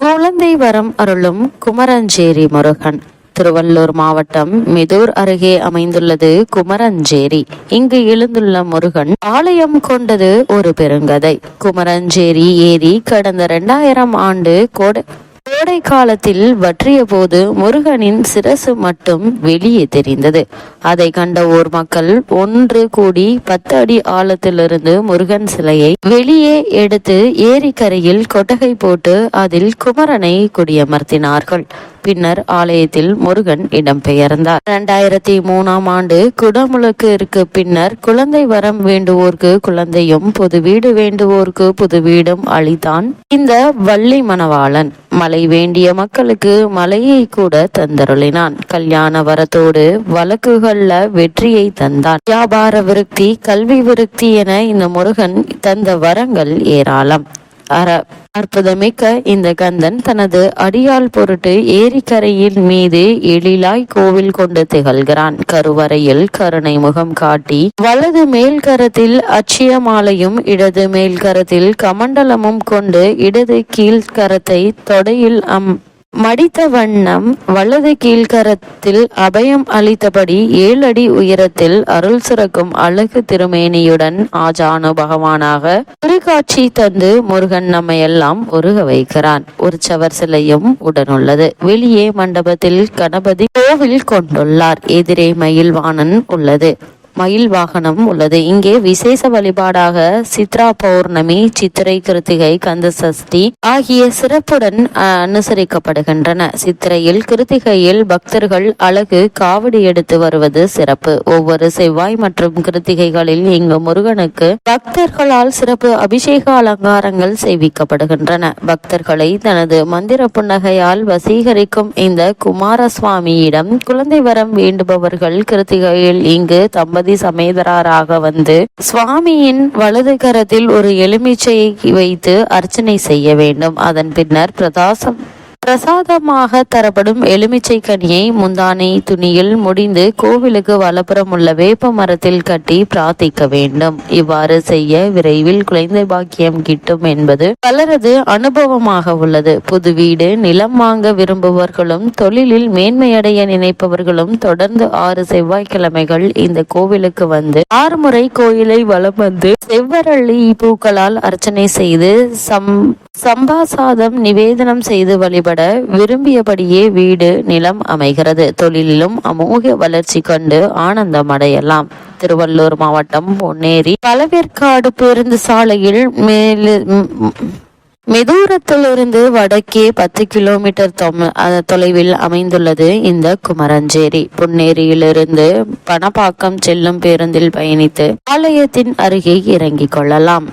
குழந்தை வரம் அருளும் குமரஞ்சேரி முருகன். திருவள்ளூர் மாவட்டம் மிதூர் அருகே அமைந்துள்ளது குமரஞ்சேரி. இங்கு எழுந்துள்ள முருகன் ஆலயம் கொண்டது ஒரு பெருங்கதை. குமரஞ்சேரி ஏரி கடந்த இரண்டாயிரம் ஆண்டு கோடை கோடை காலத்தில் வற்றிய போது முருகனின் சிரசு மட்டும் வெளியே தெரிந்தது. அதை கண்ட ஓர் மக்கள் ஒன்று கூடி பத்து அடி ஆழத்திலிருந்து முருகன் சிலையை வெளியே எடுத்து ஏரிக்கரையில் கொட்டகை போட்டு அதில் குமரனை குடியமர்த்தினார்கள். பின்னர் ஆலயத்தில் முருகன் இடம்பெயர்ந்தார். இரண்டாயிரத்தி மூணாம் ஆண்டு குடமுழுக்கிற்கு பின்னர் குழந்தை வரம் வேண்டுவோர்க்கு குழந்தையும் புது வீடு வேண்டுவோர்க்கு புது வீடும் அளித்தான். இந்த வள்ளி மணவாளன் மழை வேண்டிய மக்களுக்கு மலையை கூட தந்தருளினான். கல்யாண வரத்தோடு வழக்குகள்ல வெற்றியை தந்தான். வியாபார விருத்தி கல்வி விருத்தி என இந்த முருகன் தந்த வரங்கள் ஏராளம். அற அற்புதமிக்க இந்த கந்தன் தனது அடியால் பொருட்டு ஏரிக்கரையின் மீது எழிலாய் கோவில் கொண்டு திகழ்கிறான். கருவறையில் கருணை முகம் காட்டி வலது மேல் கரத்தில் அச்சியமாலையும் இடது மேல் கரத்தில் கமண்டலமும் கொண்டு இடது கீழ்கரத்தை தொடையில் அம் மடித்த வண்ணம் வலது கீழ்கரத்தில் அபயம் அளித்தபடி ஏழு அடி உயரத்தில் அருள் சுரக்கும் அழகு திருமேனியுடன் ஆஜானு பகவானாக திருக்காட்சி தந்து முருகன் நம்மையெல்லாம் உருக வைக்கிறான். ஒரு சவர் சிலையும் உடனுள்ளது. வெளியே மண்டபத்தில் கணபதி கோவில் கொண்டுள்ளார். எதிரே மயில்வாணன் உள்ளது. மயில் வாகனம் உள்ளது. இங்கே விசேஷ வழிபாடாக சித்ரா பௌர்ணமி சித்திரை கிருத்திகை கந்த சஷ்டி ஆகிய சிறப்புடன் அனுசரிக்கப்படுகின்றன. சித்திரையில் கிருத்திகையில் பக்தர்கள் அழகு காவடி எடுத்து வருவது சிறப்பு. ஒவ்வொரு செவ்வாய் மற்றும் கிருத்திகைகளில் இங்கு முருகனுக்கு பக்தர்களால் சிறப்பு அபிஷேக அலங்காரங்கள் செய்விக்கப்படுகின்றன. பக்தர்களை தனது மந்திர புன்னகையால் வசீகரிக்கும் இந்த குமாரசுவாமியிடம் குழந்தை வரம் வேண்டுபவர்கள் கிருத்திகையில் இங்கு தம்பதி பார்வதி சமேதராராக வந்து சுவாமியின் வலது கரத்தில் ஒரு எலுமிச்சையை வைத்து அர்ச்சனை செய்ய வேண்டும். அதன் பின்னர் பிரதாசம் பிரசாதமாக தரப்படும் எலுமிச்சை கனியை முந்தானை துணியில் முடிந்து கோவிலுக்கு வலப்புறம் உள்ள வேப்ப மரத்தில் கட்டி பிரார்த்திக்க வேண்டும். இவ்வாறு செய்ய விரைவில் குழந்தை பாக்கியம் கிட்டும் என்பது பலரது அனுபவமாக உள்ளது. புது வீடு நிலம் வாங்க விரும்புபவர்களும் தொழிலில் மேன்மையடைய நினைப்பவர்களும் தொடர்ந்து ஆறு செவ்வாய்க்கிழமைகள் இந்த கோவிலுக்கு வந்து ஆறு முறை கோயிலை வலம் வந்து செவ்வரளி பூக்களால் அர்ச்சனை செய்து சம் சம்பாசாதம் நிவேதனம் செய்து வழிபட விரும்பியபடியே வீடு நிலம் அமைகிறது. தொழிலிலும் அமோக வளர்ச்சி கண்டு ஆனந்தம் அடையலாம். திருவள்ளூர் மாவட்டம் பொன்னேரி பழவேற்காடு பேருந்து சாலையில் மேலு மெதூரத்திலிருந்து வடக்கே பத்து கிலோமீட்டர் தொலைவில் அமைந்துள்ளது இந்த குமரஞ்சேரி. புன்னேரியிலிருந்து பணப்பாக்கம் செல்லும் பேருந்தில் பயணித்து ஆலயத்தின் அருகே இறங்கிக் கொள்ளலாம்.